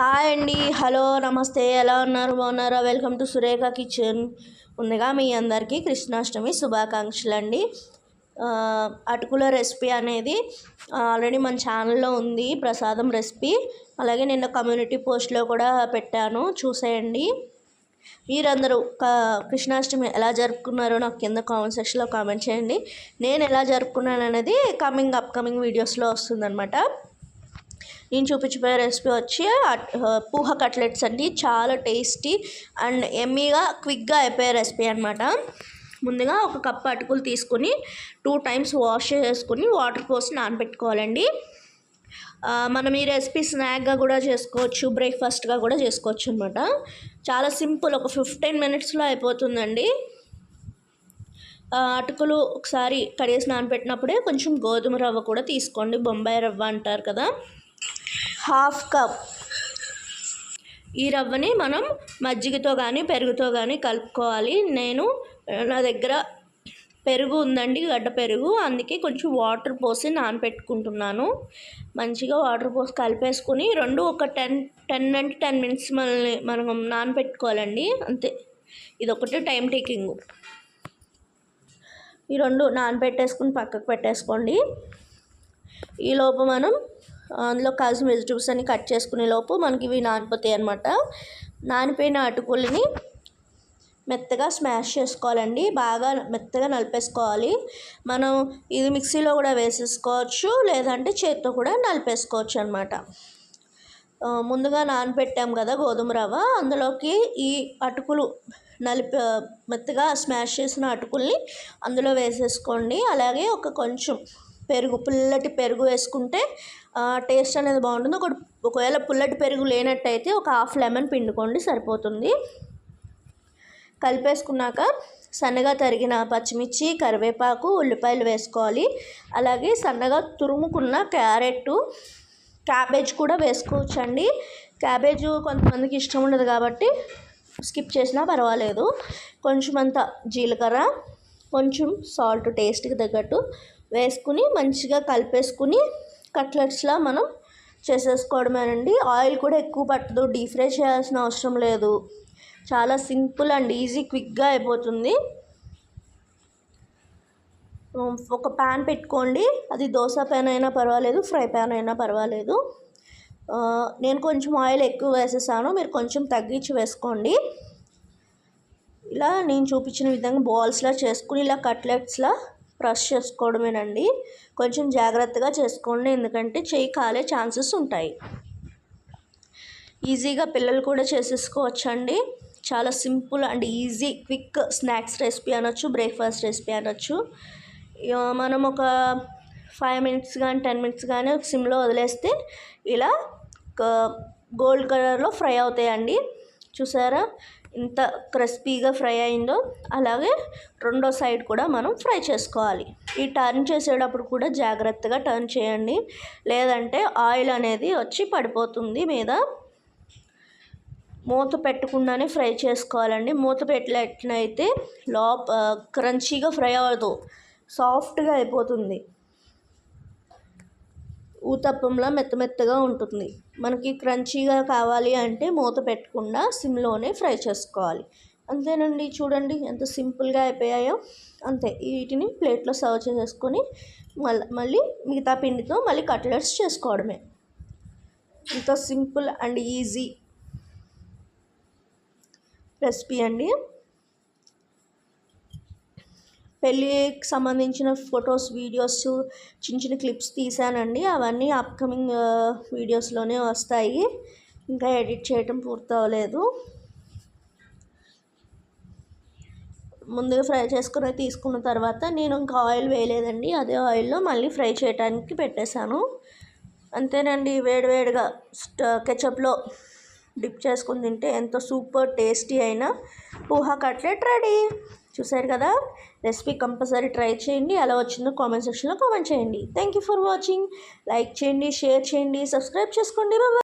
Hi అండి. Hello నమస్తే. ఎలా ఉన్నారు? బాగున్నారా? Welcome to Surekha kitchen. ముందుగా మీ అందరికీ కృష్ణాష్టమి శుభాకాంక్షలు అండి. అటుకుల రెసిపీ అనేది ఆల్రెడీ మన ఛానల్లో ఉంది. ప్రసాదం రెసిపీ. అలాగే నిన్న కమ్యూనిటీ పోస్ట్లో కూడా పెట్టాను. చూసేయండి. మీరందరూ కృష్ణాష్టమి ఎలా జరుపుకున్నారో నాకు కింద కామెంట్ సెక్షన్లో కామెంట్ చేయండి. నేను ఎలా జరుపుకున్నాను అనేది కమింగ్ అప్కమింగ్ వీడియోస్లో వస్తుందన్నమాట. నేను చూపించిపోయే రెసిపీ వచ్చి పూహ కట్లెట్స్ అండి. చాలా టేస్టీ అండ్ ఎమ్మీగా క్విక్గా అయిపోయే రెసిపీ అనమాట ముందుగా ఒక కప్ అటుకులు తీసుకొని టూ టైమ్స్ వాష్ చేసుకుని వాటర్ పోసి నానబెట్టుకోవాలండి. మనం ఈ రెసిపీ స్నాక్గా కూడా చేసుకోవచ్చు బ్రేక్ఫాస్ట్గా కూడా చేసుకోవచ్చు అనమాట చాలా సింపుల్ ఒక ఫిఫ్టీన్ మినిట్స్లో అయిపోతుందండి. అటుకులు ఒకసారి కడిగేసి నానబెట్టినప్పుడే కొంచెం గోధుమ రవ్వ కూడా తీసుకోండి. బొంబాయి రవ్వ అంటారు కదా. Half cup. ఈ రవ్వని మనం మజ్జిగతో కానీ పెరుగుతో కానీ కలుపుకోవాలి. నేను నా దగ్గర పెరుగు ఉందండి గడ్డ పెరుగు. అందుకే కొంచెం వాటర్ పోసి నానపెట్టుకుంటున్నాను. మంచిగా వాటర్ పోసి కలిపేసుకుని రెండు ఒక టెన్ టెన్ అంటే టెన్ మినిట్స్ మనల్ని మనం నానపెట్టుకోవాలండి. అంతే. ఇది ఒకటి టైం టేకింగ్. ఈ రెండు నానబెట్టేసుకుని పక్కకు పెట్టేసుకోండి. ఈలోపు మనం అందులో కాల్సిన వెజిటబుల్స్ అన్ని కట్ చేసుకునే లోపు మనకి ఇవి నానిపోతాయి అనమాట నానిపోయిన అటుకులని మెత్తగా స్మాష్ చేసుకోవాలండి. బాగా మెత్తగా నలిపేసుకోవాలి. మనం ఇది మిక్సీలో కూడా వేసేసుకోవచ్చు లేదంటే చేత్తో కూడా నలిపేసుకోవచ్చు అనమాట ముందుగా నానపెట్టాం కదా గోధుమ రవ్వ. అందులోకి ఈ అటుకులు నలిపి మెత్తగా స్మాష్ చేసిన అటుకుల్ని అందులో వేసేసుకోండి. అలాగే ఒక కొంచెం పెరుగు పుల్లటి పెరుగు వేసుకుంటే టేస్ట్ అనేది బాగుంటుంది. ఒక ఒకవేళ పుల్లటి పెరుగు లేనట్టయితే ఒక హాఫ్ లెమన్ పిండుకోండి సరిపోతుంది. కలిపేసుకున్నాక సన్నగా తరిగిన పచ్చిమిర్చి కరివేపాకు ఉల్లిపాయలు వేసుకోవాలి. అలాగే సన్నగా తురుముకున్న క్యారెట్ క్యాబేజ్ కూడా వేసుకోవచ్చండి. క్యాబేజ్ కొంతమందికి ఇష్టం ఉండదు కాబట్టి స్కిప్ చేసినా పర్వాలేదు. కొంచెం అంత జీలకర్ర కొంచెం సాల్ట్ టేస్ట్కి తగ్గట్టు వేసుకుని మంచిగా కలిపేసుకుని కట్లెట్స్లా మనం చేసేసుకోవడమేనండి. ఆయిల్ కూడా ఎక్కువ పట్టదు డీప్ ఫ్రై చేయాల్సిన అవసరం లేదు. చాలా సింపుల్ అండ్ ఈజీ క్విక్గా అయిపోతుంది. ఒక ప్యాన్ పెట్టుకోండి. అది దోశ ప్యాన్ అయినా పర్వాలేదు ఫ్రై ప్యాన్ అయినా పర్వాలేదు. నేను కొంచెం ఆయిల్ ఎక్కువ వేసేసాను. మీరు కొంచెం తగ్గించి వేసుకోండి. ఇలా నేను చూపించిన విధంగా బాల్స్లా చేసుకుని ఇలా కట్లెట్స్లా బ్రష్ చేసుకోవడమేనండి. కొంచెం జాగ్రత్తగా చేసుకోండి. ఎందుకంటే చేయి కాలే ఛాన్సెస్ ఉంటాయి. ఈజీగా పిల్లలు కూడా చేసేసుకోవచ్చండి. చాలా simple and easy quick snacks recipe అనొచ్చు బ్రేక్ఫాస్ట్ రెసిపీ అనొచ్చు. మనం ఒక ఫైవ్ మినిట్స్ కానీ టెన్ మినిట్స్ కానీ సిమ్లో వదిలేస్తే ఇలా గోల్డ్ కలర్లో ఫ్రై అవుతాయండి. చూసారా? ఇంత క్రిస్పీగా ఫ్రై అయిందో అలాగే రెండో సైడ్ కూడా మనం ఫ్రై చేసుకోవాలి. ఈ టర్న్ చేసేటప్పుడు కూడా జాగ్రత్తగా టర్న్ చేయండి. లేదంటే ఆయిల్ అనేది వచ్చి పడిపోతుంది మీద. మూత పెట్టకుండానే ఫ్రై చేసుకోవాలండి. మూత పెట్టినట్లయితే లోప క్రంచీగా ఫ్రై అవ్వదు. సాఫ్ట్గా అయిపోతుంది. ఊతప్పంలా మెత్తమెత్తగా ఉంటుంది. మనకి క్రంచీగా కావాలి అంటే మూత పెట్టకుండా సిమ్లోనే ఫ్రై చేసుకోవాలి. అంతేనండి. చూడండి ఎంత సింపుల్గా అయిపోయాయో. అంతే. వీటిని ప్లేట్లో సర్వ్ చేసేసుకొని మళ్ళీ మళ్ళీ మిగతా పిండితో మళ్ళీ కట్లెట్స్ చేసుకోవడమే. ఇంత సింపుల్ అండ్ ఈజీ రెసిపీ అండి. పెళ్ళికి సంబంధించిన ఫొటోస్ వీడియోస్ చిన్న చిన్న క్లిప్స్ తీసానండి అవన్నీ అప్కమింగ్ వీడియోస్లోనే వస్తాయి. ఇంకా ఎడిట్ చేయటం పూర్తవలేదు ముందుగా ఫ్రై చేసుకుని తీసుకున్న తర్వాత నేను ఇంకా ఆయిల్ వేయలేదండి. అదే ఆయిల్లో మళ్ళీ ఫ్రై చేయడానికి పెట్టేశాను. అంతేనండి వేడివేడిగా కెచప్లో డిప్ చేసుకుని తింటే ఎంతో సూపర్ టేస్టీ అయిన పోహా కట్లెట్ రెడీ. చూసారు కదా? రెసిపీ కంపల్సరీ ట్రై చేయండి. ఎలా వచ్చిందో కామెంట్ సెక్షన్లో కామెంట్ చేయండి. Thank you for watching like చేయండి షేర్ చేయండి సబ్స్క్రైబ్ చేసుకోండి. బాబా